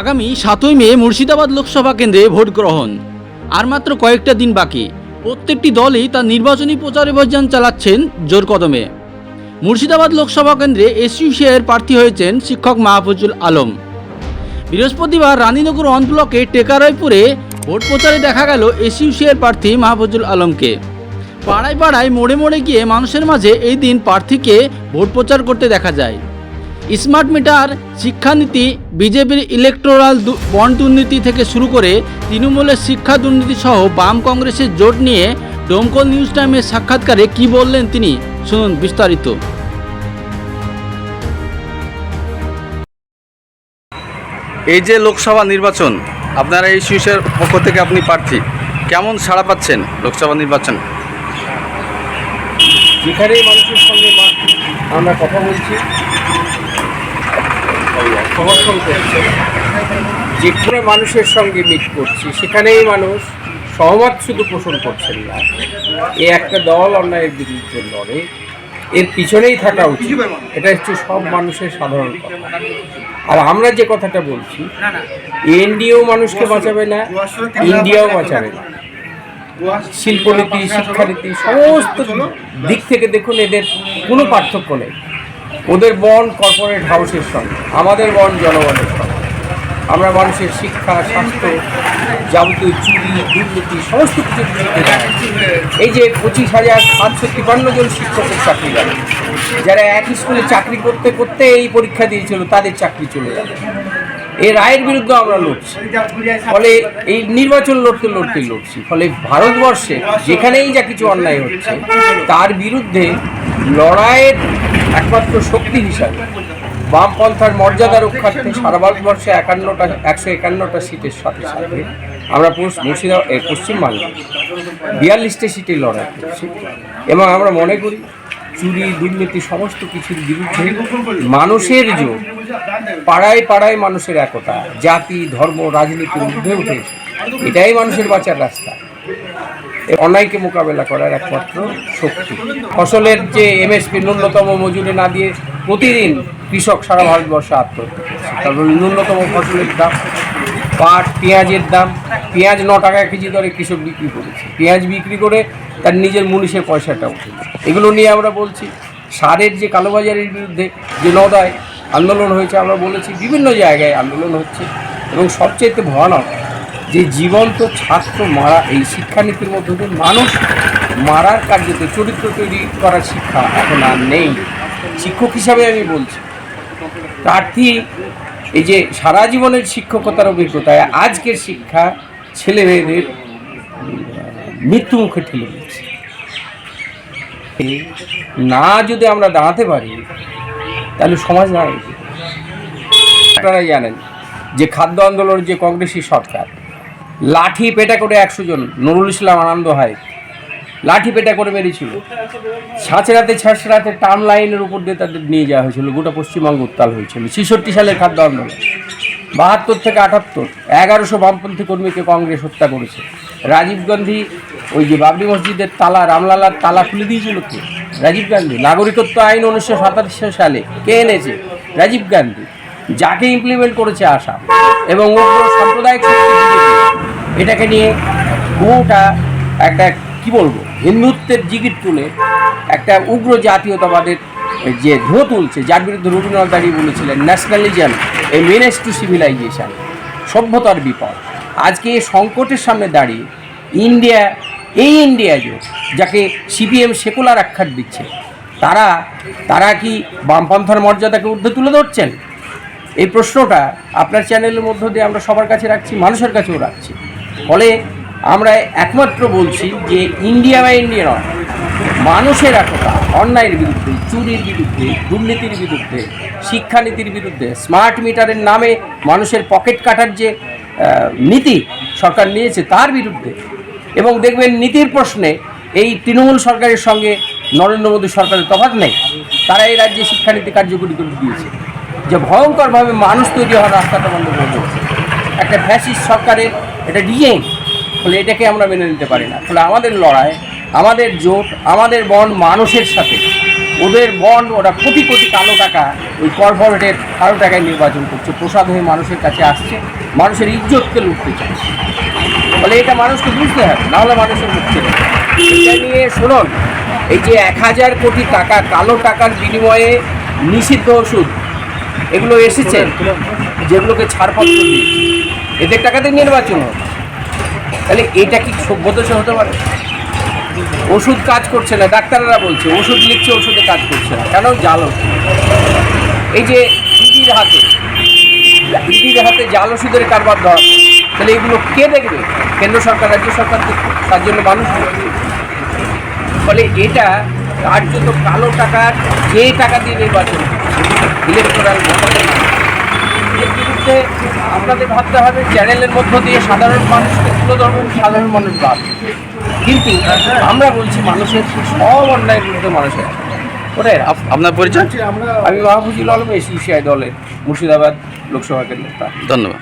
আগামী সাতই মে মুর্শিদাবাদ লোকসভা কেন্দ্রে ভোট গ্রহণ। আর মাত্র কয়েকটা দিন বাকি। প্রত্যেকটি দলই তার নির্বাচনী প্রচার অভিযান চালাচ্ছেন জোর কদমে। মুর্শিদাবাদ লোকসভা কেন্দ্রে এসইউসিআইয়ের প্রার্থী হয়েছেন শিক্ষক মাহফুজুল আলম। বৃহস্পতিবার রানীনগর ওয়ান ব্লকে ভোট প্রচারে দেখা গেল এসইউসিআইয়ের প্রার্থী মাহফুজুল আলমকে। পাড়ায় পাড়ায় মোড়ে মোড়ে গিয়ে মানুষের মাঝে এই দিন প্রার্থীকে ভোট প্রচার করতে দেখা যায়। স্মার্ট মিটার শিক্ষানীতি বিজেপির ইলেকটোরাল দু- বন্ড দুর্নীতি থেকে শুরু করে তৃণমূলের শিক্ষা দুর্নীতি সহ বাম কংগ্রেসের জোট নিয়ে ডোমকল নিউজ টাইমের সাক্ষাৎকারে কি বললেন তিনি? শুনুন বিস্তারিত। এই যে লোকসভা নির্বাচন আপনারা এই সুইসের পক্ষ থেকে আপনি প্রার্থী কেমন সাড়া পাচ্ছেন লোকসভা নির্বাচন? যেখানেই মানুষের সঙ্গে আমরা কথা বলছি সমর্থন করছে। যেখানে মানুষের সঙ্গে মিট করছি, সেখানেই মানুষ সহমত শুধু পোষণ করছেন না। এ একটা দল অন্যায়ের বিরুদ্ধে লড়ে। এর পিছনেই থাকা উচিত। এটা হচ্ছে সব মানুষের সাধারণ কথা। আর আমরা যে কথাটা বলছি, এনডিও মানুষকে বাঁচাবে না, ইন্ডিয়াও বাঁচাবে না। শিল্পনীতি, শিক্ষানীতি, সমস্ত দিক থেকে দেখুন, এদের কোনো পার্থক্য নেই। ওদের বন কর্পোরেট হাউসের সঙ্গে, আমাদের বন জনগণের সঙ্গে। আমরা মানুষের শিক্ষা, স্বাস্থ্য যাবতীয় চুরি, দুর্নীতি, সমস্ত কিছু এই যে পঁচিশ হাজার সাতশো তিপান্ন জন শিক্ষকের চাকরি গেল যারা এক স্কুলে চাকরি করতে করতে এই পরীক্ষা দিয়েছিল, তাদের চাকরি চলে যাবে। এই রায়ের বিরুদ্ধে আমরা লড়ছি। ফলে এই নির্বাচন লড়তে লড়তে লড়ছি। ফলে ভারতবর্ষে যেখানেই যা কিছু অন্যায় হচ্ছে, তার বিরুদ্ধে লড়াইয়ের একমাত্র শক্তি হিসাবে। বামপন্থার মর্যাদা রক্ষার্থে সারা ভারতবর্ষে একান্নটা একশো একান্নটা সিটের সাথে সাথে আমরা মুর্শিদাবাদ এ, পশ্চিমবাংলায় বিয়াল্লিশটা সিটে লড়াই করছি। এবং আমরা মনে করি চুরি দুর্নীতি সমস্ত কিছুর বিরুদ্ধে মানুষের জোর পাড়ায় পাড়ায় মানুষের একতা জাতি ধর্ম রাজনীতির ঊর্ধ্বে উঠে এটাই মানুষের বাঁচার রাস্তা। অন্যায়কে মোকাবেলা করার একমাত্র শক্তি। ফসলের যে এমএসপি ন্যূনতম মজুরি না দিয়ে প্রতিদিন কৃষক সারা ভারতবর্ষে আত্মহত্যা করছে। তারপর ন্যূনতম ফসলের দাম, পাট, পেঁয়াজের দাম, পেঁয়াজ ন টাকা কেজি দরে কৃষক বিক্রি করেছে। পেঁয়াজ বিক্রি করে তার নিজের মুনিশের পয়সাটা উঠে এগুলো নিয়ে আমরা বলছি, সারের যে কালোবাজারের বিরুদ্ধে যে নদায় আন্দোলন হয়েছে, আমরা বলেছি, বিভিন্ন জায়গায় আন্দোলন হচ্ছে এবং সবচেয়ে ভয়ানক যে জীবন্ত ছাত্র মারা এই শিক্ষানীতির মধ্যে দিয়ে মানুষ মারার কার্যতে চরিত্র তৈরি করার শিক্ষা এখন আর নেই। শিক্ষক হিসাবে আমি বলছি। প্রার্থী, এই যে সারা জীবনের শিক্ষকতার অভিজ্ঞতায় আজকের শিক্ষা ছেলে মেয়েদের মৃত্যু মুখে ঠেলে দিচ্ছে না যদি আমরা দাঁড়াতে পারি, তাহলে সমাজ দাঁড়াবে? আপনারা জানেন যে খাদ্য আন্দোলনের যে কংগ্রেসী সরকার লাঠি পেটা করে একশো জন, নুরুল ইসলাম আনন্দ হয় লাঠি পেটা করে মেরেছিল। ছাঁচড়াতে ছাঁচড়াতে টার্ম লাইনের উপর দিয়ে তাদের নিয়ে যাওয়া হয়েছিল। গোটা পশ্চিমবঙ্গ উত্তাল হয়েছিল। ছেষট্টি সালের খাদ্য আন্দোলন। বাহাত্তর থেকে আটাত্তর, এগারোশো বামপন্থী কর্মীকে কংগ্রেস হত্যা করেছে। রাজীব গান্ধী ওই যে বাবরি মসজিদের তালা, রামলালার তালা খুলে দিয়েছিল কে? রাজীব গান্ধী। নাগরিকত্ব আইন উনিশশো সাতাশি সালে কে এনেছে? রাজীব গান্ধী। যাকে ইমপ্লিমেন্ট করেছে আসাম এবং উগ্র সাম্প্রদায়িক এটাকে নিয়ে গোটা একটা কি বলব, হিন্দুত্বের জিগির তুলে একটা উগ্র জাতীয়তাবাদের যে ধো তুলছে, যার বিরুদ্ধে রবীন্দ্রনাথ দাঁড়িয়ে বলেছিলেন nationalism a menace to civilization সভ্যতার বিপদ। আজকে এই সংকটের সামনে দাঁড়িয়ে ইন্ডিয়া, এই ইন্ডিয়া যে, যাকে সিপিএম সেকুলার আখ্যাত দিচ্ছে, তারা তারা কি বামপন্থার মর্যাদাকে ঊর্ধ্বে তুলে ধরছেন? এই প্রশ্নটা আপনার চ্যানেলের মধ্য দিয়ে আমরা সবার কাছে রাখছি, মানুষের কাছেও রাখছি। ফলে আমরা একমাত্র বলছি যে ইন্ডিয়া বা ইন্ডিয়া নয়, মানুষের একতা, অন্যায়ের বিরুদ্ধে, চুরির বিরুদ্ধে, দুর্নীতির বিরুদ্ধে, শিক্ষানীতির বিরুদ্ধে স্মার্ট মিটারের নামে মানুষের পকেট কাটার যে নীতি সরকার নিয়েছে তার বিরুদ্ধে। এবং দেখবেন নীতির প্রশ্নে এই তৃণমূল সরকারের সঙ্গে নরেন্দ্র মোদী সরকারের তফাৎ নেই। তারা এই রাজ্যে শিক্ষানীতি কার্যকরী করে দিয়েছে। যে ভয়ঙ্করভাবে মানুষ তৈরি হওয়ার রাস্তাটা বন্ধ করে দিয়েছে। একটা ফ্যাসিস্ট সরকারের এটা ডিজাইন ফলে এটাকে আমরা মেনে নিতে পারি না। ফলে আমাদের লড়াই, আমাদের জোট, আমাদের বন মানুষের সাথে, ওদের বন্ড, ওরা কোটি কোটি কালো টাকা ওই কর্পোরেটের কালো টাকায় নির্বাচন করছে। প্রসাদ হয়ে মানুষের কাছে আসছে, মানুষের ইজ্জতকে লুটতে চাইছে ফলে এটা মানুষকে বুঝতে হবে নাহলে মানুষের মুক্তি এটা নিয়ে শুনুন, এই যে এক হাজার কোটি টাকা, কালো টাকার বিনিময়ে নিষিদ্ধ ওষুধ এগুলো এসেছে যেগুলোকে ছাড়পত্র দিয়েছে এদের টাকাতে নির্বাচন হবে তাহলে এটা কি সভ্যতা হতে পারে? ওষুধ কাজ করছে না ডাক্তাররা বলছে ওষুধ লিখছে ওষুধে কাজ করছে না। কেন? জাল এই যে ইডির হাতে ইডির হাতে জাল ওষুধের কারবার ধরা তাহলে এগুলো কে দেখবে? কেন্দ্র সরকার রাজ্য সরকার তার জন্য মানুষ। ফলে এটা কার্যত কালো টাকার যে টাকা দিয়ে নির্বাচন ইলেকটোরাল এর বিরুদ্ধে আপনাদের ভাবতে হবে চ্যানেলের মধ্য দিয়ে সাধারণ মানুষকে তুলে ধরবেন সাধারণ মানুষ ভাব কিন্তু আমরা বলছি মানুষের সব অন্যায়ের বিরুদ্ধে মানুষের ওটাই আপ- আপনার পরিচয়? আমি মাহফুজুল আলম এসিসিআই দলের মুর্শিদাবাদ লোকসভা কেন্দ্র ধন্যবাদ।